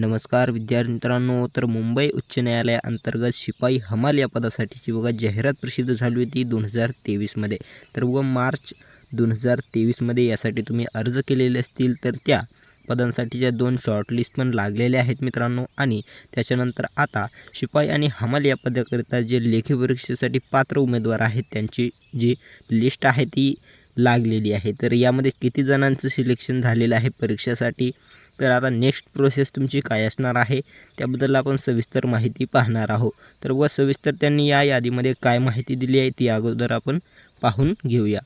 नमस्कार विद्यार्थी मित्रांनो तर मुंबई उच्च न्यायालयाअंतर्गत शिपाई हमाल या पदासाठीची बघा जाहिरात प्रसिद्ध झाली होती दोन हजार तेवीसमध्ये तर व मार्च दोन हजार तेवीसमध्ये यासाठी तुम्ही अर्ज केलेले असतील तर त्या पदांसाठीच्या दोन शॉर्टलिस्ट पण लागलेल्या आहेत मित्रांनो. आणि त्याच्यानंतर आता शिपाई आणि हमाल या पदाकरिता जे लेखी परीक्षेसाठी पात्र उमेदवार आहेत त्यांची जी लिस्ट आहे ती लागलेली आहे. तर यामध्ये किती जणांचं सिलेक्शन झालेलं आहे परीक्षेसाठी? तर आता नेक्स्ट प्रोसेस तुमची काय असणार आहे? त्याबद्दल आपण सविस्तर माहिती पाहणार आहोत. तर व सविस्तर त्यांनी या यादीमध्ये काय माहिती दिली आहे ती अगोदर आपण पाहून घेऊया.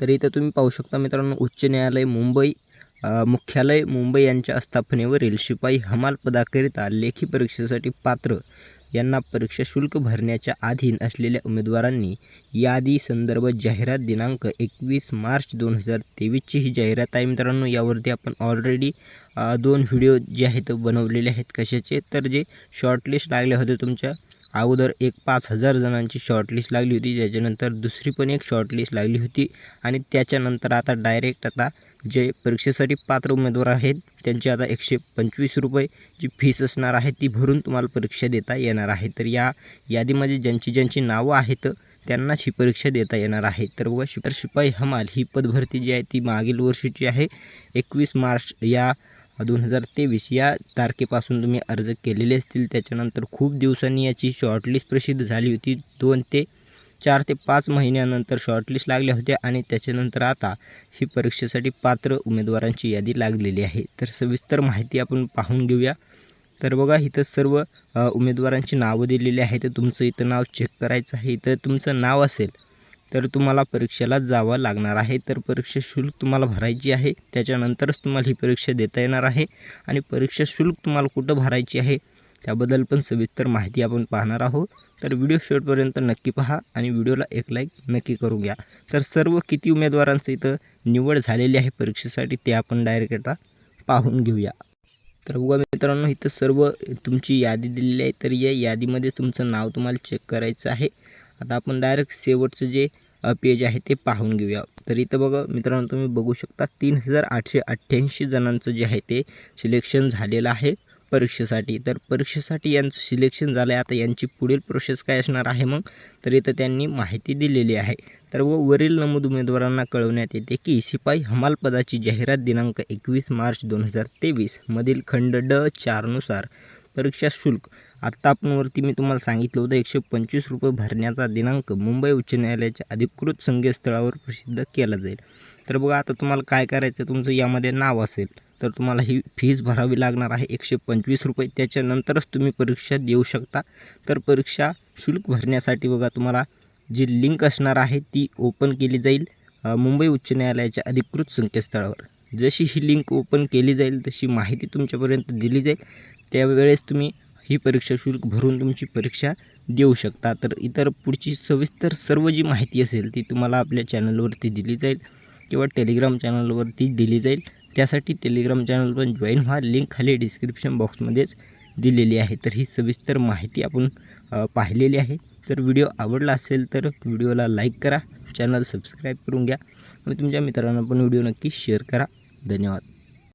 तर इथं तुम्ही पाहू शकता मित्रांनो उच्च न्यायालय मुंबई मुख्यालय मुंबई यांच्या आस्थापनेवरील शिपाई हमाल पदाकरिता लेखी परीक्षेसाठी पात्र यांना परीक्षा शुल्क भरण्याच्या अधीन असलेल्या उमेदवारांनी यादी संदर्भ जाहिरात दिनांक एकवीस मार्च दोन हजार तेवीसची ही जाहिरात आहे. मित्रांनो यावरती आपण ऑलरेडी दोन व्हिडिओ जे आहेत बनवलेले आहेत कशाचे तर जे शॉर्टलिस्ट लागले होते तुमच्या अगोदर एक पाच हजार जणांची शॉर्टलिस्ट लागली होती त्याच्यानंतर दुसरी पण एक शॉर्टलिस्ट लागली होती आणि त्याच्यानंतर आता डायरेक्ट आता जे परीक्षेसाठी पात्र उमेदवार आहेत त्यांची आता एकशे पंचवीस रुपये जी फीस असणार आहे ती भरून तुम्हाला परीक्षा देता येणार आहे. तर या यादीमध्ये ज्यांची ज्यांची नावं आहेत त्यांनाच ही परीक्षा देता येणार आहे. तर व शिपर शिपाई हमाल ही पदभरती जी आहे ती मागील वर्षीची आहे. एकवीस मार्च या दोन हजार तेवीस या तारखेपासून तुम्ही अर्ज केलेले असतील. त्याच्यानंतर खूप दिवसांनी याची शॉर्टलिस्ट प्रसिद्ध झाली होती. दोन ते चार ते पाच महिन्यानंतर शॉर्टलिस्ट लागल्या होत्या आणि त्याच्यानंतर आता ही परीक्षेसाठी पात्र उमेदवारांची यादी लागलेली आहे. तर सविस्तर माहिती आपण पाहून घेऊया. तर बघा इथं सर्व उमेदवारांची नावं दिलेली आहेत. तर तुमचं इथं नाव चेक करायचं आहे. इथं तुमचं नाव असेल तर तुम्हाला परीक्षेला जावं लागणार आहे. तर परीक्षा शुल्क तुम्हाला भरायची आहे. त्याच्यानंतरच तुम्हाला ही परीक्षा देता येणार आहे. आणि परीक्षा शुल्क तुम्हाला कुठं भरायची आहे त्याबद्दल पण सविस्तर माहिती आपण पाहणार आहोत. तर व्हिडिओ शेवटपर्यंत नक्की पहा आणि व्हिडिओला एक लाईक नक्की करून घ्या. तर सर्व किती उमेदवारांचं इथं निवड झालेली आहे परीक्षेसाठी ते आपण डायरेक्ट आता पाहून घेऊया. तर बघा मित्रांनो इथं सर्व तुमची यादी दिलेली आहे. तर या यादीमध्ये तुमचं नाव तुम्हाला चेक करायचं आहे. आता आपण डायरेक्ट शेवटचं जे पेज आहे ते पाहून घेऊया. तर इथं बघा मित्रांनो तुम्ही बघू शकता तीन हजार आठशे अठ्ठ्याऐंशी जणांचं जे आहे ते सिलेक्शन झालेलं आहे. परीक्षेसाठी. तर परीक्षेसाठी यांचं सिलेक्शन झालं आहे आता यांची पुढील प्रोसेस काय असणार आहे मग? तर इथं त्यांनी माहिती दिलेली आहे. तर व वरील नमूद उमेदवारांना कळवण्यात येते की शिपाई हमाल पदाची जाहिरात दिनांक एकवीस मार्च दोन हजार तेवीस मधील खंड ड चारनुसार परीक्षा शुल्क. आत्ता आपणवरती मी तुम्हाला सांगितलं होतं एकशे पंचवीस रुपये भरण्याचा दिनांक मुंबई उच्च न्यायालयाच्या अधिकृत संकेतस्थळावर प्रसिद्ध केला जाईल. तर बघा आता तुम्हाला काय करायचं तुमचं यामध्ये नाव असेल. तर तुम्हाला ही फीज भरावी लागणार आहे एकशे पंचवीस रुपये. त्याच्यानंतरच तुम्ही परीक्षा देऊ शकता. तर परीक्षा शुल्क भरण्यासाठी बघा तुम्हाला जी लिंक असणार आहे ती ओपन केली जाईल मुंबई उच्च न्यायालयाच्या अधिकृत संकेतस्थळावर. जशी ही लिंक ओपन केली जाईल तशी माहिती तुमच्यापर्यंत दिली जाईल. त्यावेळेस तुम्ही ही परीक्षा शुल्क भरून तुमची परीक्षा देऊ शकता. तर इतर पुढची सविस्तर सर्व जी माहिती असेल ती तुम्हाला आपल्या चॅनलवरती दिली जाईल किंवा टेलिग्राम चॅनलवरती दिली जाईल. त्यासाठी टेलिग्राम चॅनल पण जॉईन व्हा. लिंक खाली डिस्क्रिप्शन बॉक्समध्येच दिलेली आहे. तर ही सविस्तर माहिती आपण पाहिलेली आहे. तर व्हिडिओ आवडला असेल तर व्हिडिओला लाईक करा. चॅनल सबस्क्राईब करून घ्या. आणि तुमच्या मित्रांना पण व्हिडिओ नक्की शेअर करा. धन्यवाद.